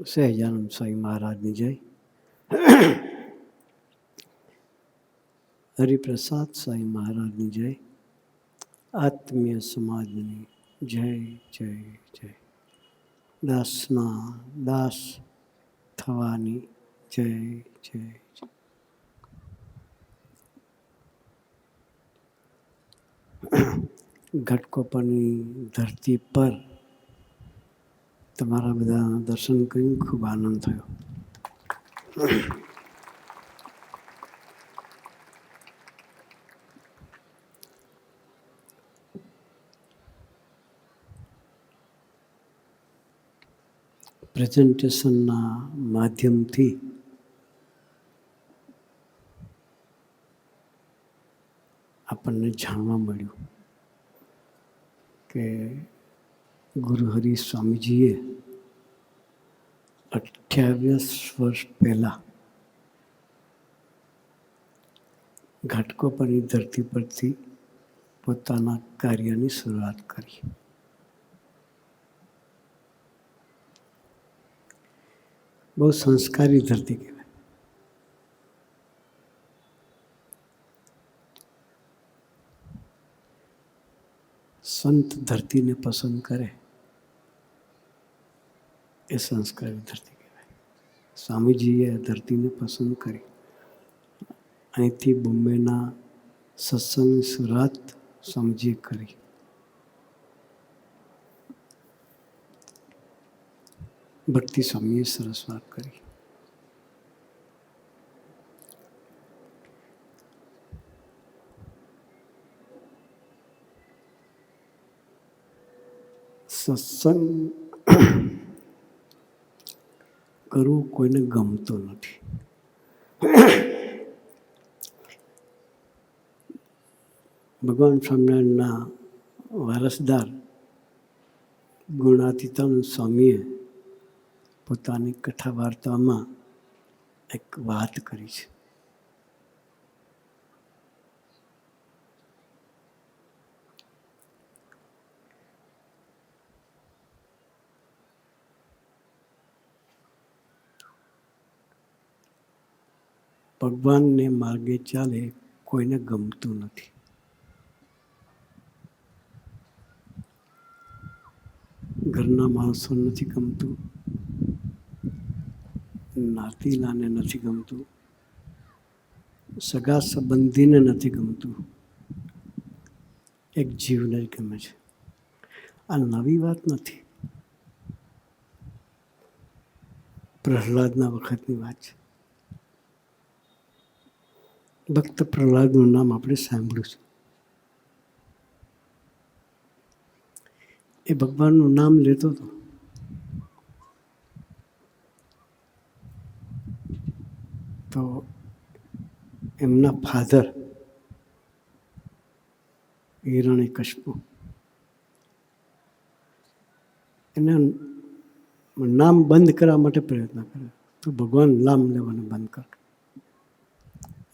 સહેજાનંદ સ્વામી મહારાજની જય હરિપ્રસાદ સ્વામી મહારાજની જય આત્મીય સમાજની જય જય જય દાસના દાસ થવાની જય જય ઘટકોપરની ધરતી પર તમારા બધા દર્શન કરીને ખૂબ આનંદ થયો. પ્રેઝન્ટેશનના માધ્યમથી આપણને જાણવા મળ્યું કે ગુરુ હરિ સ્વામીજીએ અઠ્યાવીસ વર્ષ પહેલાં ઘાટકોપરની ધરતી પરથી પોતાના કાર્યની શરૂઆત કરી. બહુ સંસ્કારી ધરતી કહેવાય. સંત ધરતીને પસંદ કરે એ સંસ્કારી ધરતી કહેવાય સ્વામીજીએ આ ધરતીને પસંદ કરી અહીંથી બોમ્બેના સત્સંગની શરૂઆત સ્વામીજીએ કરી ભક્તિ સ્વામીએ સરસ વાત કરી સત્સંગ કરવું કોઈને ગમતો નથી. ભગવાન સ્વામિનારાયણના વારસદાર ગુણાતીતમ સ્વામીએ પોતાની કથા વાર્તામાં એક વાત કરી છે. ભગવાનને માર્ગે ચાલે કોઈને ગમતું નથી. ઘરના માણસો નથી ગમતું. નાતીલાને નથી ગમતું. સગા સંબંધીને નથી ગમતું. એક જીવને જ ગમે છે. આ નવી વાત નથી. પ્રહલાદના વખતની વાત છે. ભક્ત પ્રહલાદનું નામ આપણે સાંભળ્યું છે એ ભગવાનનું નામ લેતો હતો. તો એમના ફાધર હિરણી કશપુ એને નામ બંધ કરવા માટે પ્રયત્ન કર્યો. તો ભગવાન નામ લેવાનું બંધ કર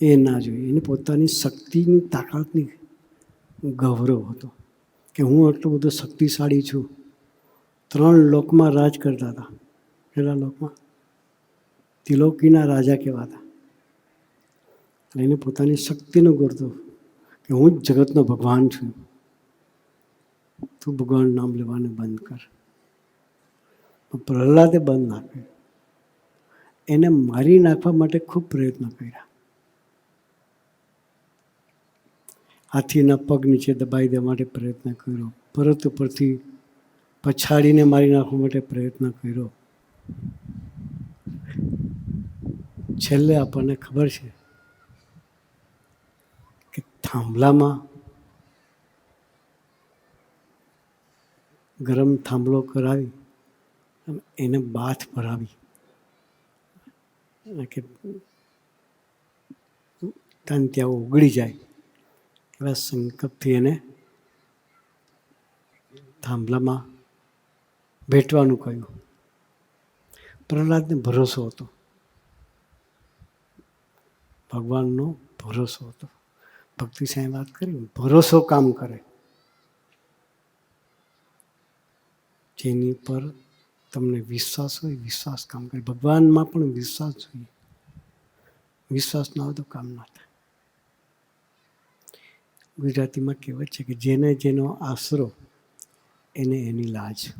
એ ના જોઈએ. એને પોતાની શક્તિની તાકાતની ગૌરવ હતો કે હું આટલો બધો શક્તિશાળી છું. ત્રણ લોકમાં રાજ કરતા હતા. પેલા લોકમાં તિલોકીના રાજા કહેવાતા. અને એને પોતાની શક્તિનો ગૌરવ કે હું જ જગતનો ભગવાન છું. તું ભગવાન નામ લેવાને બંધ કર. પ્રહલાદે બંધ ના એને મારી નાખવા માટે ખૂબ પ્રયત્ન કર્યા. હાથીના પગ નીચે દબાઈ દેવા માટે પ્રયત્ન કર્યો. પરત ઉપરથી પછાડીને મારી નાખવા માટે પ્રયત્ન કર્યો. છેલ્લે આપણને ખબર છે કે થાંભલામાં ગરમ થાંભલો કરાવી અને એને બાથ ભરાવી. કે તન ત્યાં ઓગળી જાય. એવા સંકલ્પથી એને થાંભલામાં ભેટવાનું કહ્યું. પ્રહલાદને ભરોસો હતો. ભગવાનનો ભરોસો હતો. ભક્તિ સાંઈ વાત કરી, ભરોસો કામ કરે. જેની પર તમને વિશ્વાસ હોય, વિશ્વાસ કામ કરે. ભગવાનમાં પણ વિશ્વાસ જોઈએ. વિશ્વાસ ના હોય તો કામ ના થાય. ગુજરાતીમાં કહેવત છે કે જેને જેનો આશરો, એને એની લાજ.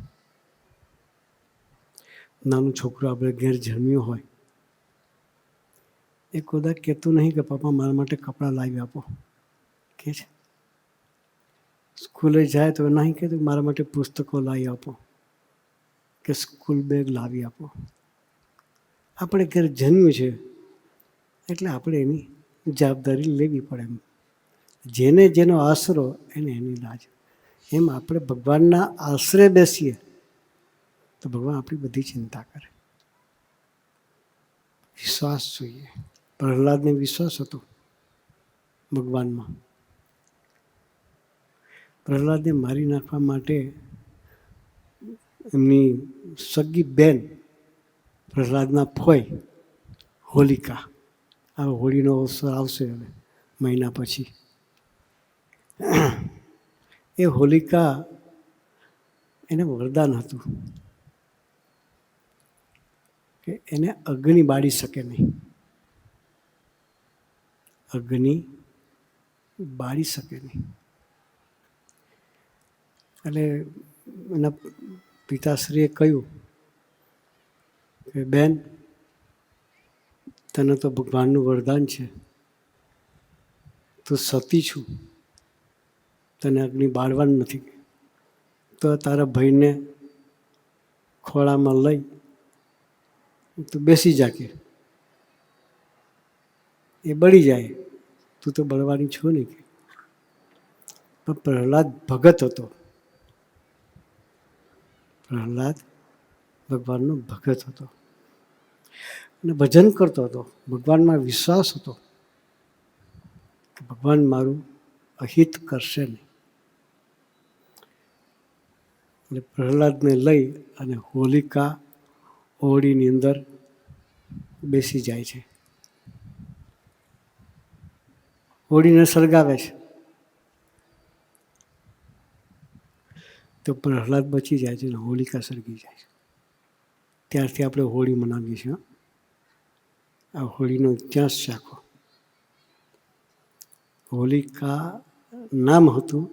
નાનું છોકરું આપણે ઘેર જન્મ્યું હોય, એ કદાચ કહેતું નહીં કે પપ્પા મારા માટે કપડાં લાવી આપો. કે છે? સ્કૂલે જાય તો નહીં કહેતું મારા માટે પુસ્તકો લાવી આપો. કે, સ્કૂલ બેગ લાવી આપો. આપણે ઘેર જન્મ્યું છે, એટલે આપણે એની જવાબદારી લેવી પડે એમ. જેને જેનો આશરો એને એની લાજ. એમ આપણે ભગવાનના આશરે બેસીએ તો ભગવાન આપણી બધી ચિંતા કરે. વિશ્વાસ જોઈએ. પ્રહલાદને વિશ્વાસ હતો ભગવાનમાં. પ્રહલાદને મારી નાખવા માટે એમની સગી બેન પ્રહલાદના ફોય હોલિકા. આ હોળીનો અવસર આવશે હવે મહિના પછી. એ હોલિકા એને વરદાન હતું કે એને અગ્નિ બાળી શકે નહીં. અગ્નિ બાળી શકે નહીં. એટલે એના પિતાશ્રીએ કહ્યું કે, બેન, તને તો ભગવાનનું વરદાન છે. તું સતી છું. તને અગ્નિ બાળવાનું નથી. તો તારા ભાઈને ખોળામાં લઈ તું બેસી જા કે. એ બળી જાય. તું તો બળવાની છો નહીં કે. પણ પ્રહલાદ ભગત હતો. પ્રહલાદ ભગવાનનો ભગત હતો. અને ભજન કરતો હતો. ભગવાનમાં વિશ્વાસ હતો. કે ભગવાન મારું અહિત કરશે નહીં. એટલે પ્રહલાદને લઈ અને હોલિકા હોળીની અંદર બેસી જાય છે. હોળીને સળગાવે છે. તો પ્રહલાદ બચી જાય છે અને હોલિકા સળગી જાય છે. ત્યારથી આપણે હોળી મનાવીએ છીએ આ હોળીનો ઇતિહાસ છે આખો હોલિકા નામ હતું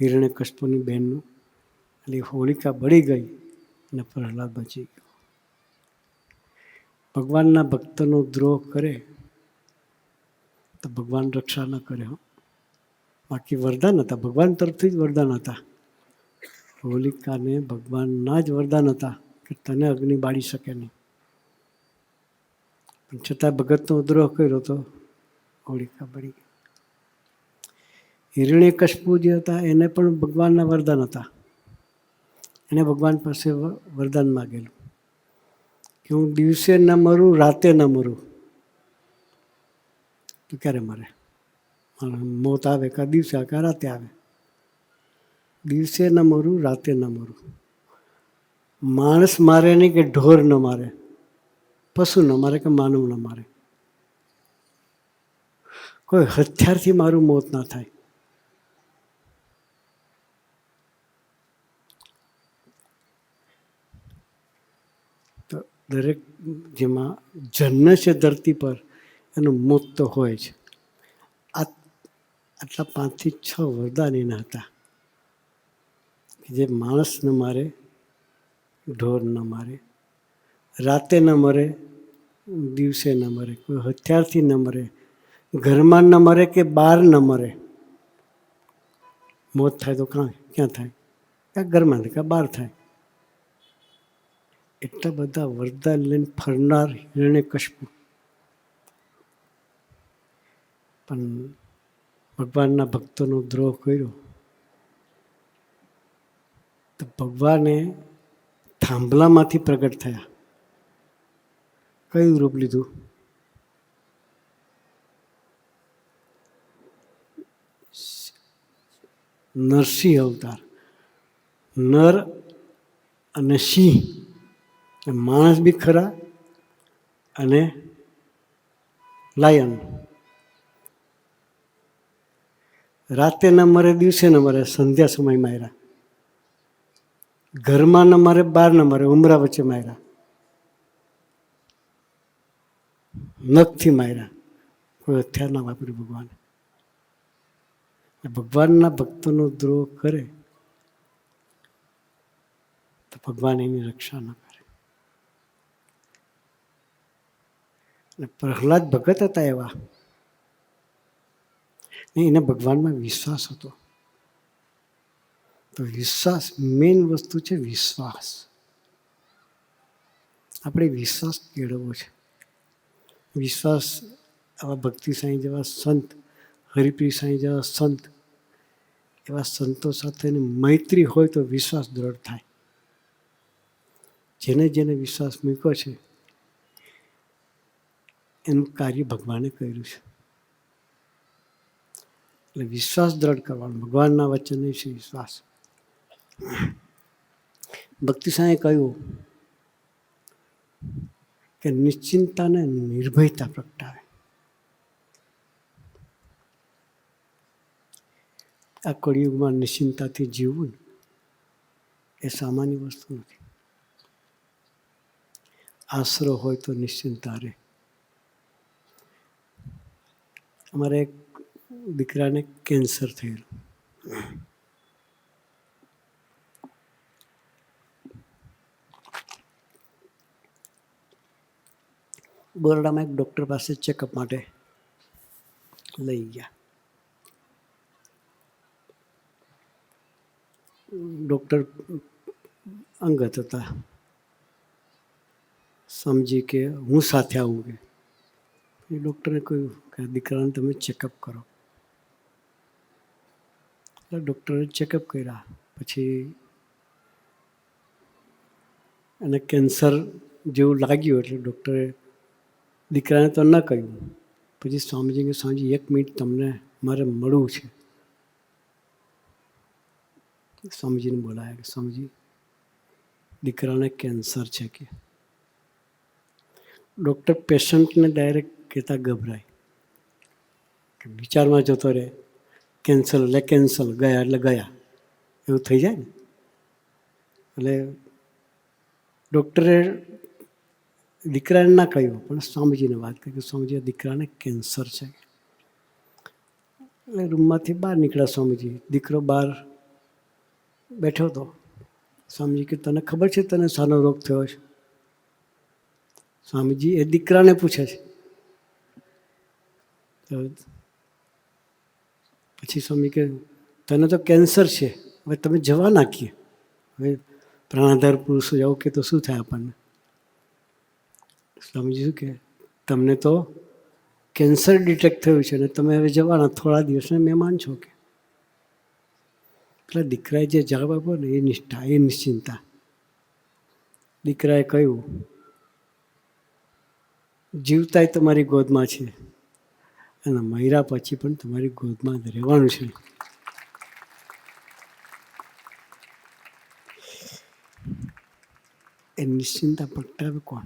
હિરણ્ય કશ્યપની બહેનનું. એટલે હોલિકા બળી ગઈ અને પ્રહલાદ બચી ગયો. ભગવાનના ભક્તનો દ્રોહ કરે તો ભગવાન રક્ષા ન કરે હો. બાકી વરદાન હતા. ભગવાન તરફથી જ વરદાન હતા. હોલિકાને ભગવાનના જ વરદાન હતા કે તને અગ્નિ બાળી શકે નહીં. પણ છતાં ભગતનો દ્રોહ કર્યો તો હોલિકા બળી ગઈ. હિરણ્ય કશપુ જે હતા એને પણ ભગવાનના વરદાન હતા. એને ભગવાન પાસે વરદાન માગેલું કે હું દિવસે ન મરું, રાતે ન મરું. તો ક્યારે મરે? મોત આવે કાં દિવસે કાં રાતે આવે? દિવસે ન મરું, રાતે ન મરું. માણસ મારે નહીં કે ઢોર ન મારે, પશુ ન મારે કે માનવ ન મારે. કોઈ હથિયારથી મારું મોત ના થાય તો દરેક જેમાં જન્મ છે ધરતી પર, એનું મોત તો હોય જ. આ આટલા પાંચથી છ વરદાન એના હતા. જે માણસ ન મારે, ઢોર ન મારે, રાતે ન મરે, દિવસે ન મરે, કોઈ હથિયારથી ન મરે, ઘરમાં ન મરે કે બહાર ન મરે. મોત થાય તો કાં ક્યાં થાય? ક્યાં ઘરમાં થાય? ક્યાં બહાર થાય? એટલા બધા વરદાન લઈને ફરનાર હિરણ્ય કશપુ પણ ભગવાનના ભક્તોનો દ્રોહ કર્યો. તો ભગવાને થાંભલામાંથી પ્રગટ થયા. કયું રૂપ લીધું? નરસિંહ અવતાર. નર અને સિંહ. માણસ બી ખરા અને લાયન. રાતે ન મરે, દિવસે ન મરે, સંધ્યા સમય માર્યા. ઘરમાં ન મરે, બહાર ન મરે, ઉમરા વચ્ચે માર્યા. નખથી માર્યા. કોઈ હથિયાર ના વાપર્યું ભગવાને. ભગવાનના ભક્તોનો દ્રોહ કરે તો ભગવાન એની રક્ષા ન કરે અને પ્રહલાદ ભગત હતા એવા. ને એને ભગવાનમાં વિશ્વાસ હતો. તો વિશ્વાસ મેઇન વસ્તુ છે વિશ્વાસ. આપણે વિશ્વાસ કેળવવો છે. વિશ્વાસ આવા ભક્તિ સાંઈ જેવા સંત, હરિપ્રિય સાંઈ જેવા સંત, એવા સંતો સાથેની મૈત્રી હોય તો વિશ્વાસ દ્રઢ થાય. જેને જેને વિશ્વાસ મૂક્યો છે એનું કાર્ય ભગવાને કર્યું છે. એટલે વિશ્વાસ દ્રઢ કરવાનો, ભગવાનના વચન છે વિશ્વાસ. ભક્તિ સાંએ કહ્યું કે નિશ્ચિંતાને નિર્ભયતા પ્રગટાવે. આ કળિયુગમાં નિશ્ચિંતાથી જીવવું એ સામાન્ય વસ્તુ નથી. આશરો હોય તો નિશ્ચિંતા રહે. અમારે એક દીકરાને કેન્સર થયેલું બરોડામાં એક ડૉક્ટર પાસે ચેકઅપ માટે લઈ ગયા ડૉક્ટર અંગત હતા સમજી કે હું સાથે આવું કે એ ડૉક્ટરે કહ્યું કે દીકરાને તમે ચેકઅપ કરો. એટલે ડૉક્ટરે ચેકઅપ કર્યા. પછી એને કેન્સર જેવું લાગ્યું એટલે ડૉક્ટરે દીકરાને તો ન કહ્યું. પછી સ્વામીજીને સ્વામીજી એક મિનિટ તમને મારે મળવું છે. સ્વામીજીને બોલાયા કે, સ્વામીજી, દીકરાને કેન્સર છે કે. ડૉક્ટર પેશન્ટને ડાયરેક્ટ કહેતા ગભરાય. કે વિચારમાં જતો રહે કેન્સલ એટલે કેન્સલ ગયા એટલે ગયા. એવું થઈ જાય ને? એટલે ડૉક્ટરે દીકરાને ના કહ્યું, પણ સ્વામીજીને વાત કરી કે સ્વામીજી દીકરાને કેન્સર છે. એટલે રૂમમાંથી બહાર નીકળ્યા સ્વામીજી. દીકરો બહાર બેઠો હતો. સ્વામીજી કે, તને ખબર છે તને સારો રોગ થયો છે? સ્વામીજી એ દીકરાને પૂછે છે. પછી સ્વામી કે તને તો કેન્સર છે. હવે તમે જવા નાખીએ. હવે પ્રાણાધાર પુરુષો જવું કે તો શું થાય આપણને? સ્વામીજી શું કે તમને તો કેન્સર ડિટેક્ટ થયું છે અને તમે હવે જવાના થોડા દિવસના મહેમાન છો કે. એટલે દીકરાએ જે જવાબ આપ્યો ને એ નિષ્ઠા, એ નિશ્ચિંતા. દીકરાએ કહ્યું, જીવતાય તમારી ગોદમાં છે. અને મયરા પછી પણ તમારી ગોદમાં જ રહેવાનું છે. એ નિશ્ચિંતા પ્રગટાવે કોણ?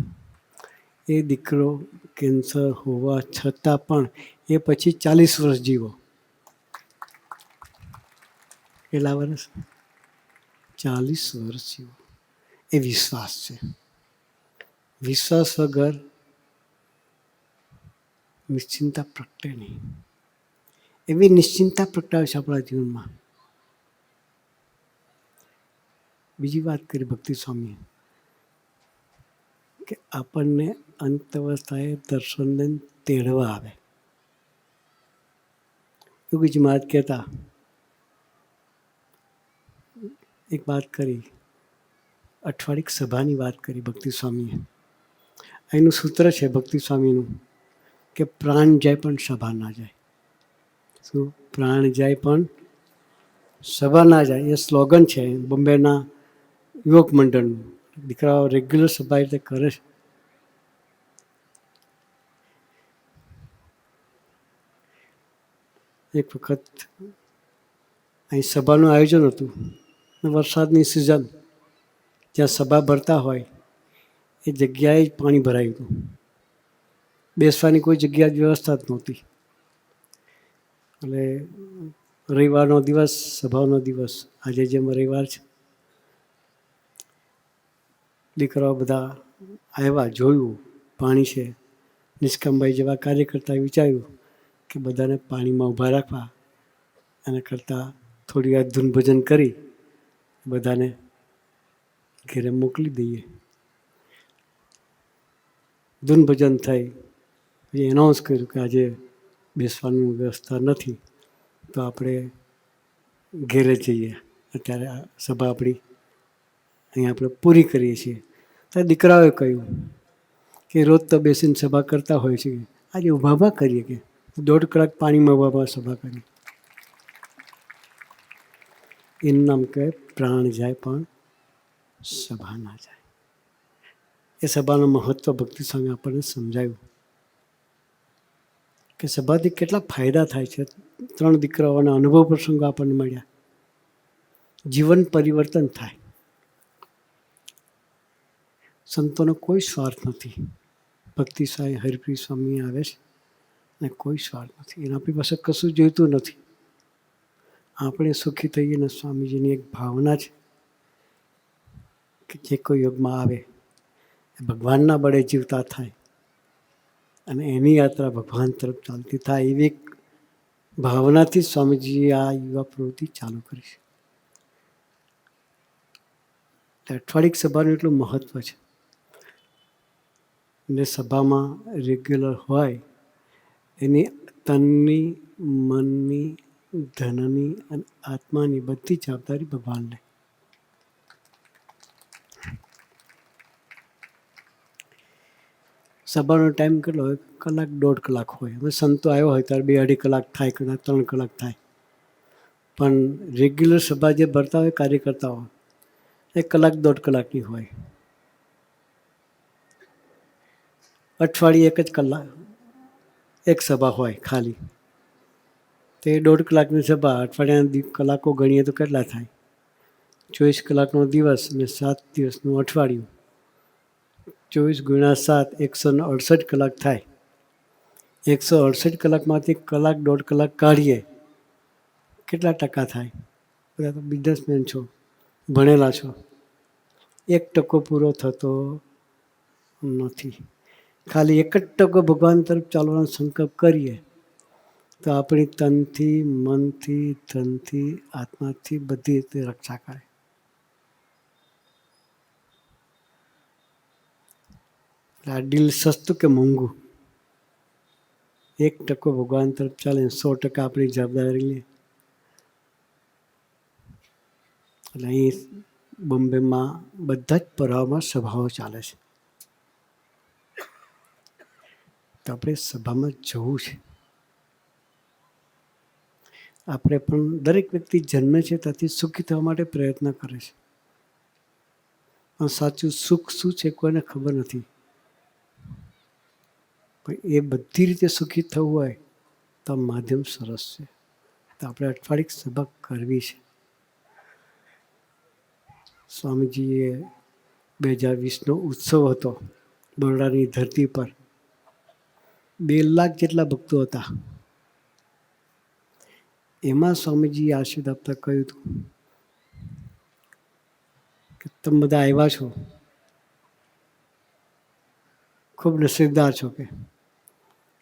એ દીકરો કેન્સર હોવા છતાં પણ એ પછી ચાલીસ વર્ષ જીવો. કેટલા વર્ષ? ચાલીસ વર્ષ જીવો. એ વિશ્વાસ છે. વિશ્વાસ વગર નિશ્ચિંતા પ્રગટે નહીં. એવી નિશ્ચિંતા પ્રગટાવે છે આપણા જીવનમાં. બીજી વાત કરી ભક્તિ સ્વામી કે આપણને અંત અવસ્થાએ દર્શનને તેડવા આવે. યોગીજી મહારાજ કહેતા, એક વાત કરી, અઠવાડિક સભાની વાત કરી ભક્તિ સ્વામીએ. એનું સૂત્ર છે ભક્તિ સ્વામીનું. કે પ્રાણ જાય પણ સભા ના જાય. શું? પ્રાણ જાય પણ સભા ના જાય. એ સ્લોગન છે બોમ્બેના યુવક મંડળનું. દીકરાઓ રેગ્યુલર સભા રીતે કરે છે. એક વખત અહીં સભાનું આયોજન હતું. વરસાદની સિઝન. જ્યાં સભા ભરતા હોય, એ જગ્યાએ જ પાણી ભરાયું હતું. બેસવાની કોઈ જગ્યા જ વ્યવસ્થા જ નહોતી. એટલે રવિવારનો દિવસ, સભાનો દિવસ, આજે જેમ રવિવાર છે. દીકરાઓ બધા આવ્યા, જોયું, પાણી છે. નિષ્કામભાઈ જેવા કાર્યકર્તાએ વિચાર્યું કે બધાને પાણીમાં ઊભા રાખવા. એના કરતાં થોડી વાર ધૂન ભજન કરી બધાને ઘેરે મોકલી દઈએ. ધૂન ભજન થઈ એનાઉન્સ કર્યું કે આજે બેસવાની વ્યવસ્થા નથી, તો આપણે ઘેરે જઈએ. અત્યારે આ સભા આપણી અહીંયા આપણે પૂરી કરીએ છીએ. ત્યારે દીકરાઓએ કહ્યું કે રોજ તો બેસીને સભા કરતા હોય છે. આજે ઊભા ઊભા કરીએ કે? દોઢ કલાક પાણીમાં ઊભા ઊભા સભા કરી એનું નામ કહે, પ્રાણ જાય પણ સભા ના જાય. એ સભાનું મહત્ત્વ ભક્તિ સ્વામી આપણને સમજાયું. કે સભાથી કેટલા ફાયદા થાય છે? ત્રણ દીકરાઓના અનુભવ પ્રસંગો આપણને મળ્યા. જીવન પરિવર્તન થાય. સંતોનો કોઈ સ્વાર્થ નથી. ભક્તિ સાંઈ હરિપ્રી સ્વામી આવે છે અને કોઈ સ્વાર્થ નથી. એના આપણી પાસે કશું જોઈતું નથી. આપણે સુખી થઈએ ને સ્વામીજીની એક ભાવના છે કે જે કોઈ યોગમાં આવે ભગવાનના બળે જીવતા થાય. અને એની યાત્રા ભગવાન તરફ ચાલતી થાય એવી એક ભાવનાથી સ્વામીજીએ આ યુવા પ્રવૃત્તિ ચાલુ કરી છે. અઠવાડિક સભાનું એટલું મહત્ત્વ છે. ને સભામાં રેગ્યુલર હોય, એની તનની, મનની, ધનની અને આત્માની બધી જવાબદારી ભગવાનને. સભાનો ટાઈમ કેટલો હોય? કલાક, દોઢ કલાક હોય. હવે સંતો આવ્યો હોય ત્યારે બે અઢી કલાક થાય, કદાચ ત્રણ કલાક થાય. પણ રેગ્યુલર સભા જે ભરતા હોય, કાર્યકર્તાઓ, એ કલાક, દોઢ કલાકની હોય. અઠવાડિયે એક જ કલાક એક સભા હોય ખાલી. તો દોઢ કલાકની સભા, અઠવાડિયાના કલાકો ગણીએ તો કેટલા થાય? ચોવીસ કલાકનો દિવસ અને સાત દિવસનું અઠવાડિયું. ચોવીસ ગુણ્યા સાત એકસો ને અડસઠ કલાક થાય. એકસો અડસઠ કલાકમાંથી કલાક દોઢ કલાક કાઢીએ, કેટલા ટકા થાય? બધા તો બિઝનેસમેન છો, ભણેલા છો. એક ટકો પૂરો થતો નથી. ખાલી એક જ ટકો ભગવાન તરફ ચાલવાનો સંકલ્પ કરીએ, તો આપણી તનથી, મનથી, ધનથી, આત્માથી બધી રીતે રક્ષા કરે. આ ડીલ સસ્તું કે મોંઘું? એક ટકો ભગવાન તરફ ચાલે સો ટકા આપણી જવાબદારી લે. એટલે અહીં બોમ્બેમાં બધા જ પરાવમાં સભાઓ ચાલે છે. તો આપણે સભામાં જવું છે. આપણે પણ દરેક વ્યક્તિ જન્મે છે ત્યાંથી સુખી થવા માટે પ્રયત્ન કરે છે. પણ સાચું સુખ શું છે કોઈને ખબર નથી. પણ એ બધી રીતે સુખી થવું હોય તો માધ્યમ સરસ છે. તો આપણે અઠવાડિક સભા કરવી છે. સ્વામીજીએ બે હજાર વીસનો ઉત્સવ હતો બરોડાની ધરતી પર. બે લાખ જેટલા ભક્તો હતા. એમાં સ્વામીજીએ આશીર્વાદ આપતા કહ્યું હતું કે તમે બધા આવ્યા છો. ખૂબ નસીબદાર છો કે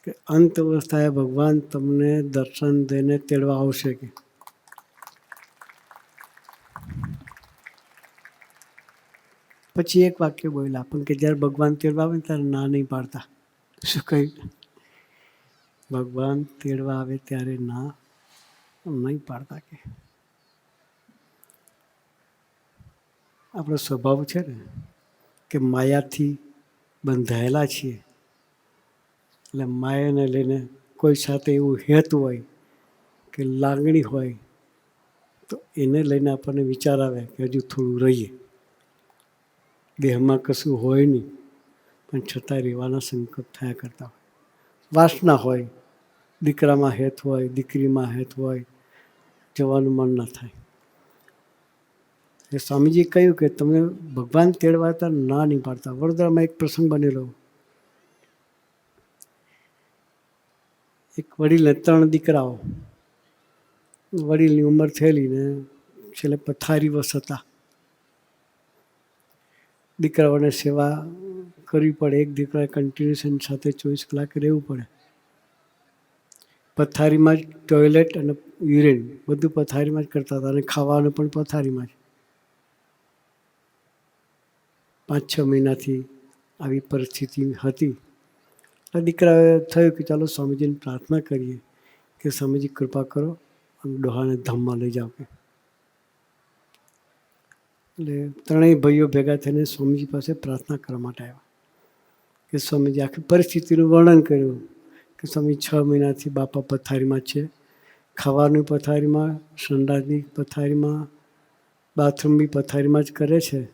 કે અંત અવસ્થાએ ભગવાન તમને દર્શન દઈને તેડવા આવશે કે? પછી એક વાક્ય બોલ્યા, પણ કે જ્યારે ભગવાન તેડવા આવે ત્યારે ના નહીં પાડતા. શું કહ્યું? ભગવાન તેડવા આવે ત્યારે ના નહીં પાડતા કે? આપણો સ્વભાવ છે ને, કે માયાથી બંધાયેલા છીએ. એટલે માયાને લઈને કોઈ સાથે એવું હેત હોય કે લાગણી હોય, તો એને લઈને આપણને વિચાર આવે કે હજુ થોડું રહીએ. દેહમાં કશું હોય નહીં, પણ છતાં રહેવાના સંકલ્પ થયા કરતા હોય. વાસના હોય, દીકરામાં હેત હોય, દીકરીમાં હેત હોય, જવાનું મન ન થાય. એ સ્વામીજી કહ્યું કે તમે ભગવાન તેડવાતા ના નહીં પાડતા વડોદરામાં એક પ્રસંગ બનેલો. એક વડીલે ત્રણ દીકરાઓ. વડીલની ઉંમર થયેલી ને છેલ્લે પથારી વસ હતા. દીકરાઓને સેવા કરવી પડે, એક દીકરાએ કન્ટિન્યુએશન સાથે ચોવીસ કલાક રહેવું પડે. પથારીમાં જ ટોયલેટ અને યુરિન બધું પથારીમાં જ કરતા હતા અને ખાવાનું પણ પથારીમાં જ. પાંચ છ મહિનાથી આવી પરિસ્થિતિ હતી. દીકરાએ થયું કે ચાલો સ્વામીજીને પ્રાર્થના કરીએ કે સ્વામીજી કૃપા કરો અને ડોહાને ધામમાં લઈ જાઓ. એટલે ત્રણેય ભાઈઓ ભેગા થઈને સ્વામીજી પાસે પ્રાર્થના કરવા માટે આવ્યા કે સ્વામીજી આખી પરિસ્થિતિનું વર્ણન કર્યું કે સ્વામી છ મહિનાથી બાપા પથારીમાં છે, ખાવાની પથારીમાં, સંડાસની પથારીમાં બાથરૂમ બી પથારીમાં જ કરે છે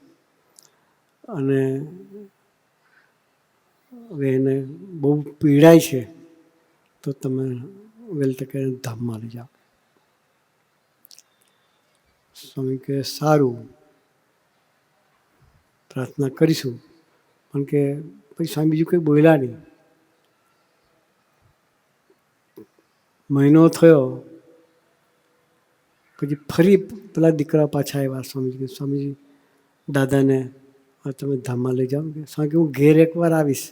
અને હવે એને બહુ પીડાય છે, તો તમે વેલ તકે ધામમાં લઈ જાઓ. સ્વામી કે સારું, પ્રાર્થના કરીશું. પણ કે, પછી સ્વામી બીજું કંઈ બોલ્યા નહીં. મહિનો થયો, પછી ફરી પેલા દીકરા પાછા આવ્યા સ્વામીજી સ્વામીજી, દાદાને તમે ધામમાં લઈ જાઓ. કે, સ્વામી હું ઘેર એકવાર આવીશ.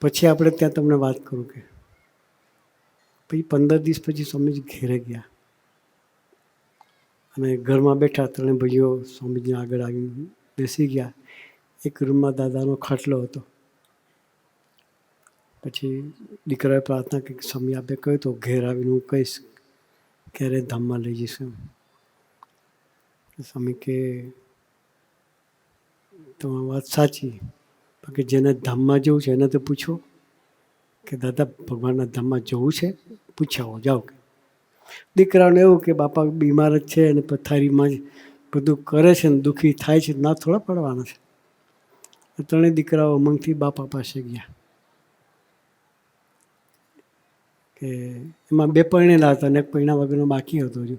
પછી આપણે ત્યાં તમને વાત કરું કે પછી પંદર દિવસ પછી સ્વામીજી ઘેરે ગયા. અને ઘરમાં બેઠા ત્રણે ભાઈઓ સ્વામીજી આગળ આવી બેસી ગયા. એક રૂમમાં દાદાનો ખાટલો હતો. પછી દીકરાએ પ્રાર્થના કરી સ્વામી આપે કહ્યું તો ઘેર આવીને હું કહીશ ક્યારે ધામમાં લઈ જઈશું એમ. સ્વામી કે તમારી વાત સાચી. બાકી જેને ધામમાં જવું છે એને તો પૂછો કે દાદા ભગવાનના ધામમાં જવું છે? પૂછાવો જાઓ કે. દીકરાને એવું કે બાપા બીમાર જ છે અને પથારીમાં જ બધું કરે છે ને દુઃખી થાય છે, ના થોડા પડવાના છે. ત્રણેય દીકરાઓ અમંગથી બાપા પાસે ગયા. કે એમાં બે પરણેલા હતા અને એક પરણા વગરનો બાકી હતો હજુ.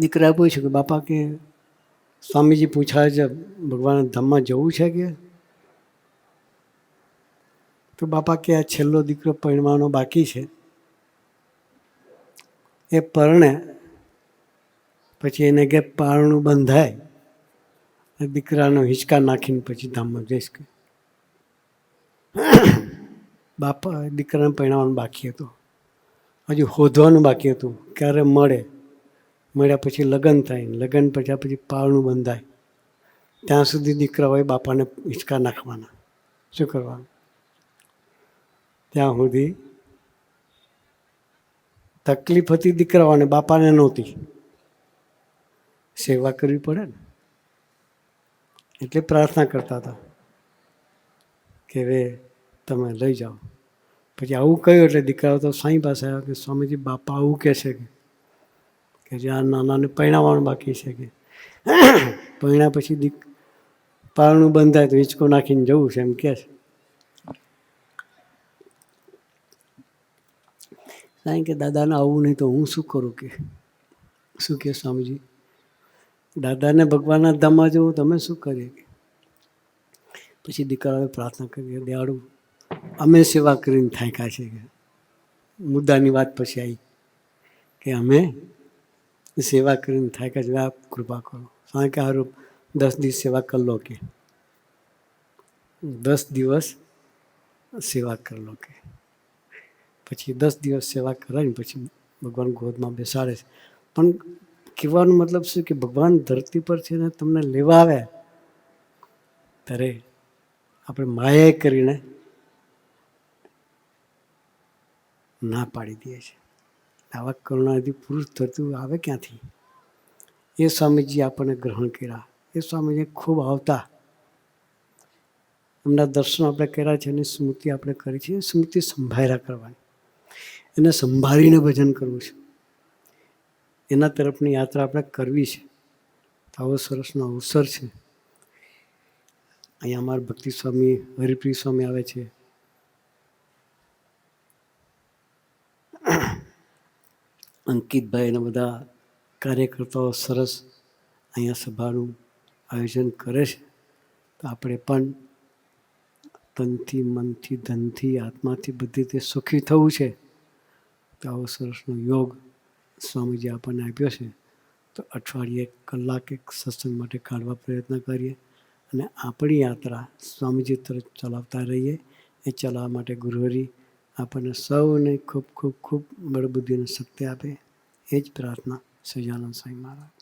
દીકરાએ પૂછ્યું કે બાપા કે સ્વામીજી પૂછાય છે, ભગવાન ધામમાં જવું છે કે? તો બાપા કે આ છેલ્લો દીકરો પરણવાનો બાકી છે. એ પરણે પછી એને કે પારણું બંધાય દીકરાનો હિંચકા નાખીને પછી ધામમાં જઈશ કે? બાપા દીકરાને પરણાવવાનું બાકી હતું. હજુ હોધવાનું બાકી હતું. ક્યારે મળે? મળ્યા પછી લગ્ન થાય લગ્ન પછી પછી પારણું બંધાય. ત્યાં સુધી દીકરા હોય બાપાને હિંચકા નાખવાના. શું કરવાનું? ત્યાં સુધી તકલીફ હતી દીકરાઓને, બાપાને નહોતી. સેવા કરવી પડે ને. એટલે પ્રાર્થના કરતા હતા કે હવે તમે લઈ જાઓ. પછી આવું કહ્યું એટલે દીકરાઓ તો સાંઈ પાસે આવ્યા કે સ્વામીજી, બાપા આવું કહે છે કે કે જે આ નાનાને પરણાવવાનું બાકી છે કે. પરણ્યા પછી દીક પારણું બંધાય તો હિંચકો નાખીને જવું છે એમ કહે છે. કારણ કે દાદાને આવું નહીં તો હું શું કરું કે? શું કે સ્વામીજી? દાદાને ભગવાનના ધામમાં જવું તમે શું કરીએ કે? પછી દીકરાઓએ પ્રાર્થના કરીએ દયાળુ અમે સેવા કરીને થાક્યા છે કે. મુદ્દાની વાત પછી આવી કે અમે સેવા કરીને થાય કે આપ કૃપા કરો કારણ કે સારું દસ દિવસ સેવા કરી લો કે દસ દિવસ સેવા કરી લો કે પછી દસ દિવસ સેવા કરાવીને પછી ભગવાન ગોદમાં બેસાડે છે પણ કહેવાનો મતલબ શું કે ભગવાન ધરતી પર છે ને તમને લેવા આવે, ત્યારે આપણે માયા કરીને ના પાડી દઈએ છીએ. આવા કરુણાથી પુરુષ થતું આવે ક્યાંથી? એ સ્વામીજી આપણને ગ્રહણ કર્યા. એ સ્વામીજી ખૂબ આવતા એમના દર્શન આપણે કર્યા છે અને સ્મૃતિ આપણે કરી છે. સ્મૃતિ સંભાળ્યા કરવાની. એને સંભાળીને ભજન કરવું છે. એના તરફની યાત્રા આપણે કરવી છે. તો આવો સરસનો અવસર છે. અહીંયા અમારા ભક્તિ સ્વામી, હરિપ્રિય સ્વામી આવે છે. અંકિતભાઈના બધા કાર્યકર્તાઓ સરસ અહીંયા સભાનું આયોજન કરે છે. તો આપણે પણ તનથી, મનથી, ધનથી, આત્માથી બધી રીતે સુખી થવું છે. તો આવો સરસનો યોગ સ્વામીજી આપણને આપ્યો છે. તો અઠવાડિયે કલાક એક સત્સંગ માટે કાઢવા પ્રયત્ન કરીએ અને આપણી યાત્રા સ્વામીજી તરફ ચલાવતા રહીએ. એ ચલાવવા માટે ગુરુહરી આપણને સૌને ખૂબ ખૂબ ખૂબ બળબુદ્ધિને શક્તિ આપે. એ જ પ્રાર્થના સજાનંદ સ્વામી મહારાજ.